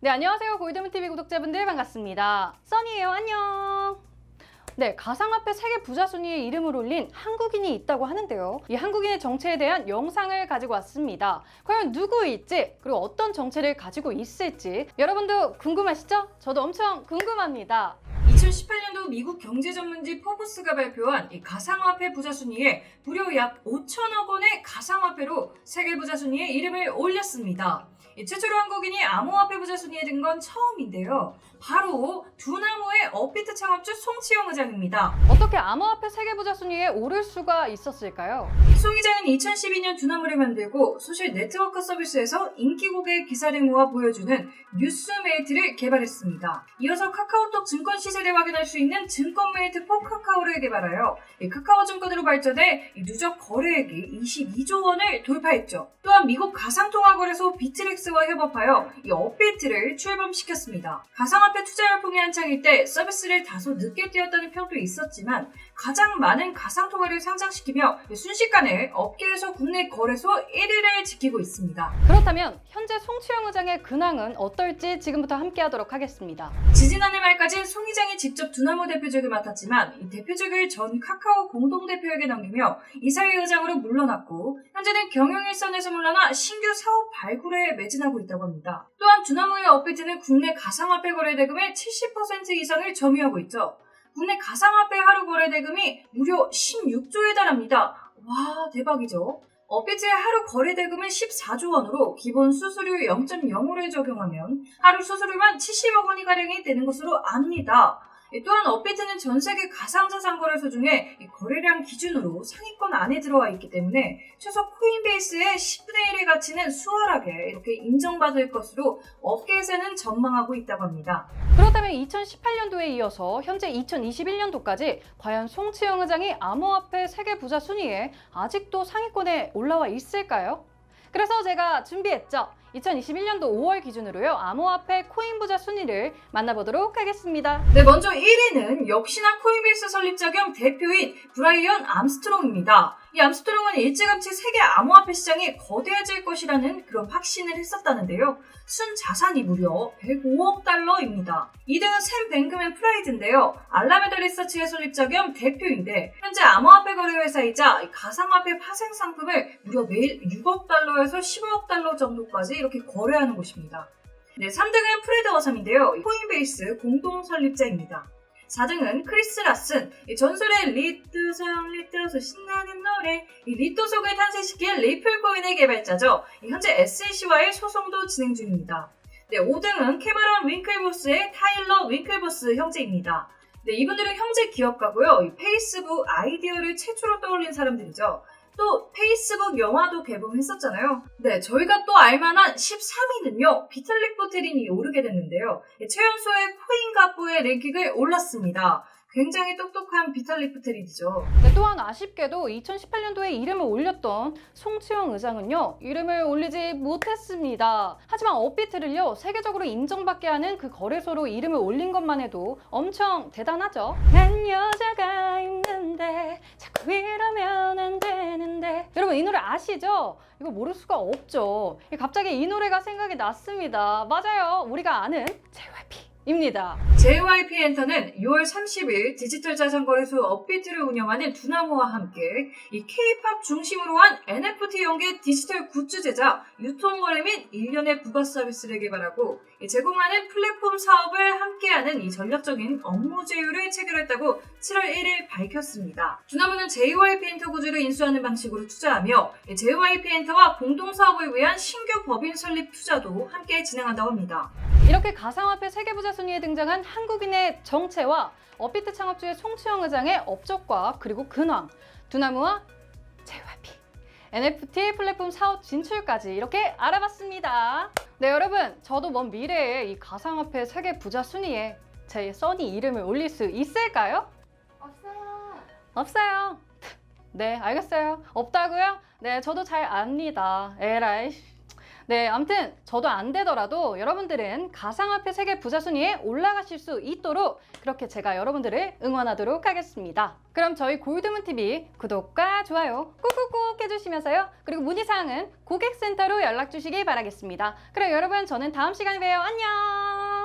네, 안녕하세요. 골드문TV 구독자분들 반갑습니다. 써니예요. 안녕. 네, 가상화폐 세계 부자 순위에 이름을 올린 한국인이 있다고 하는데요. 이 한국인의 정체에 대한 영상을 가지고 왔습니다. 과연 누구일지, 그리고 어떤 정체를 가지고 있을지 여러분도 궁금하시죠? 저도 엄청 궁금합니다. 2018년도 미국 경제 전문지 포브스가 발표한 이 가상화폐 부자 순위에 무려 약 5천억 원의 가상화폐로 세계 부자 순위에 이름을 올렸습니다. 이 최초로 한국인이 암호화폐 부자 순위에 든 건 처음인데요. 바로 두나무의 업비트 창업주 송치영 의장입니다. 어떻게 암호화폐 세계 부자 순위에 오를 수가 있었을까요? 송 의장은 2012년 두나무를 만들고 소셜 네트워크 서비스에서 인기 고객 기사를 모아 보여주는 뉴스메이트를 개발했습니다. 이어서 카카오톡 증권 시세를 확인할 수 있는 증권메이트 포 카카오를 개발하여 이 카카오 증권으로 발전해 이 누적 거래액이 22조 원을 돌파했죠. 또한 미국 가상통화거래소 비트렉스 와 협업하여 이 업비트를 출범시켰습니다. 가상화폐 투자 열풍이 한창일 때 서비스를 다소 늦게 띄웠다는 평도 있었지만 가장 많은 가상 통화를 상장시키며 순식간에 업계에서 국내 거래소 1위를 지키고 있습니다. 그렇다면 현재 송치영 의장의 근황은 어떨지 지금부터 함께 하도록 하겠습니다. 지지난해 말까지 송 의장이 직접 두나무 대표직을 맡았지만 이 대표직을 전 카카오 공동 대표에게 넘기며 이사회 의장으로 물러났고 현재는 경영 일선에서 물러나 신규 사업 발굴에 매진하고 있다고 합니다. 또한 두나무의 업비트는 국내 가상화폐 거래 대금의 70% 이상을 점유하고 있죠. 국내 가상화폐 하루 거래 대금이 무려 16조에 달합니다. 와 대박이죠. 업비트의 하루 거래 대금은 14조 원으로 기본 수수료 0.05를 적용하면 하루 수수료만 70억 원이 가량이 되는 것으로 압니다. 예, 또한 업비트는 전 세계 가상자산 거래소 중에 이 거래량 기준으로 상위권 안에 들어와 있기 때문에 최소 코인베이스의 10분의 1의 가치는 수월하게 이렇게 인정받을 것으로 업계에서는 전망하고 있다고 합니다. 그렇다면 2018년도에 이어서 현재 2021년도까지 과연 송치영 의장이 암호화폐 세계 부자 순위에 아직도 상위권에 올라와 있을까요? 그래서 제가 준비했죠. 2021년도 5월 기준으로요. 암호화폐 코인 부자 순위를 만나보도록 하겠습니다. 네, 먼저 1위는 역시나 코인베이스 설립자 겸 대표인 브라이언 암스트롱입니다. 이 암스트롱은 일찌감치 세계 암호화폐 시장이 거대해질 것이라는 그런 확신을 했었다는데요. 순 자산이 무려 105억 달러입니다. 2등은 샘 뱅크맨 프라이드인데요. 알라메다 리서치의 설립자 겸 대표인데 현재 암호화폐 거래 회사이자 이 가상화폐 파생 상품을 무려 매일 6억 달러에서 15억 달러 정도까지 이렇게 거래하는 곳입니다. 네, 3등은 프레드 어섬인데요. 코인베이스 공동 설립자입니다. 4등은 크리스 라슨, 이 전설의 리또송 리또송 신나는 노래, 이 리또송을 탄생시킨 리플코인의 개발자죠. 이 현재 SEC와의 소송도 진행 중입니다. 네, 5등은 캐머런 윙클보스의 타일러 윙클보스 형제입니다. 네, 이분들은 형제 기업가고요. 이 페이스북 아이디어를 최초로 떠올린 사람들이죠. 또 페이스북 영화도 개봉했었잖아요. 네, 저희가 또 알만한 13위는요. 비탈릭 보테린이 오르게 됐는데요. 최연소의 코인 가부의 랭킹을 올랐습니다. 굉장히 똑똑한 비탈릭 보테린이죠. 네, 또한 아쉽게도 2018년도에 이름을 올렸던 송치영 의장은요, 이름을 올리지 못했습니다. 하지만 업비트를요, 세계적으로 인정받게 하는 그 거래소로 이름을 올린 것만 해도 엄청 대단하죠. 난 여자가 있는데, 자꾸 이러면 안 되는데. 여러분, 이 노래 아시죠? 이거 모를 수가 없죠. 갑자기 이 노래가 생각이 났습니다. 맞아요. 우리가 아는 JYP. 입니다. JYP 엔터는 6월 30일 디지털 자산 거래소 업비트를 운영하는 두나무와 함께 이 K-팝 중심으로 한 NFT 연계 디지털 굿즈 제작, 유통 거래 및 일련의 부가 서비스를 개발하고 이 제공하는 플랫폼 사업을 함께하는 이 전략적인 업무 제휴를 체결했다고 7월 1일 밝혔습니다. 두나무는 JYP 엔터 구주를 인수하는 방식으로 투자하며 이 JYP 엔터와 공동 사업을 위한 신규 법인 설립 투자도 함께 진행한다고 합니다. 이렇게 가상화폐 세계부자 순위에 등장한 한국인의 정체와 업비트 창업주의 송치영 의장의 업적과 그리고 근황, 두나무와 JYP, NFT 플랫폼 사업 진출까지 이렇게 알아봤습니다. 네 여러분, 저도 먼 미래에 이 가상화폐 세계 부자 순위에 제 써니 이름을 올릴 수 있을까요? 없어요. 없어요. 네, 알겠어요. 없다고요? 네, 저도 잘 압니다. 에라이. 네, 아무튼 저도 안 되더라도 여러분들은 가상화폐 세계 부자 순위에 올라가실 수 있도록 그렇게 제가 여러분들을 응원하도록 하겠습니다. 그럼 저희 골드문 TV 구독과 좋아요 꾹꾹꾹 해주시면서요. 그리고 문의 사항은 고객센터로 연락 주시기 바라겠습니다. 그럼 여러분 저는 다음 시간에 봬요. 안녕.